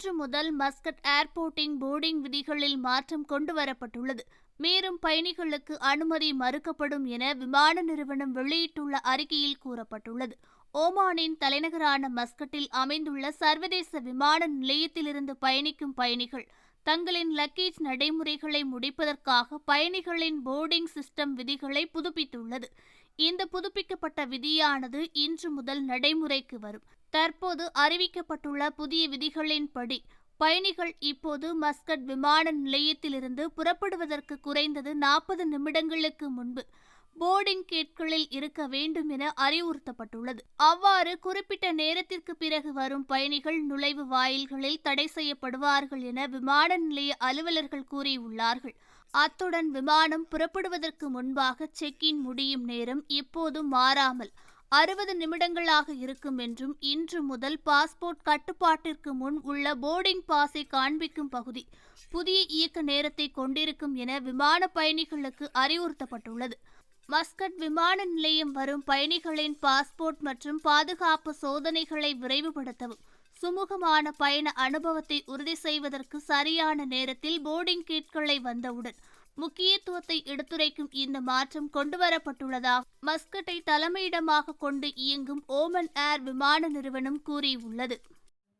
இன்று முதல் Muscat ஏர்போர்ட்டின் boarding விதிகளில் மாற்றம் கொண்டு வரப்பட்டுள்ளது மேலும் பயணிகளுக்கு அனுமதி மறுக்கப்படும் என விமான நிறுவனம் வெளியிட்டுள்ள அறிக்கையில் கூறப்பட்டுள்ளது. ஓமானின் தலைநகரான மஸ்கட்டில் அமைந்துள்ள சர்வதேச விமான நிலையத்திலிருந்து பயணிக்கும் பயணிகள் தங்களின் லக்கேஜ் நடைமுறைகளை முடிப்பதற்காக பயணிகளின் போர்டிங் சிஸ்டம் விதிகளை புதுப்பித்துள்ளது. இந்த புதுப்பிக்கப்பட்ட விதியானது இன்று முதல் நடைமுறைக்கு வரும். தற்போது அறிவிக்கப்பட்டுள்ள புதிய விதிகளின்படி பயணிகள் இப்போது மஸ்கட் விமான நிலையத்திலிருந்து புறப்படுவதற்கு குறைந்தது நாற்பது நிமிடங்களுக்கு முன்பு போர்டிங் கேட்களில் இருக்க வேண்டும் என அறிவுறுத்தப்பட்டுள்ளது. அவ்வாறு குறிப்பிட்ட நேரத்திற்கு பிறகு வரும் பயணிகள் நுழைவு வாயில்களில் தடை செய்யப்படுவார்கள் என விமான நிலைய அலுவலர்கள் கூறியுள்ளார்கள். அத்துடன் விமானம் புறப்படுவதற்கு முன்பாக செக் இன் முடியும் நேரம் இப்போதும் மாறாமல் அறுபது நிமிடங்களாக இருக்கும் என்றும் இன்று முதல் பாஸ்போர்ட் கட்டுப்பாட்டிற்கு முன் உள்ள போர்டிங் பாஸை காண்பிக்கும் பகுதி புதிய இயக்க நேரத்தை கொண்டிருக்கும் என விமான பயணிகளுக்கு அறிவுறுத்தப்பட்டுள்ளது. மஸ்கட் விமான நிலையம் வரும் பயணிகளின் பாஸ்போர்ட் மற்றும் பாதுகாப்பு சோதனைகளை விரைவுபடுத்தவும். சுமூகமான பயண அனுபவத்தை உறுதி செய்வதற்கு சரியான நேரத்தில் போர்டிங் கீட்களை வந்தவுடன் முக்கியத்துவத்தை எடுத்துரைக்கும் இந்த மாற்றம் கொண்டுவரப்பட்டுள்ளதாக மஸ்கட்டை தலைமையிடமாக கொண்டு இயங்கும் ஓமன் ஏர் விமான நிறுவனம் கூறியுள்ளது.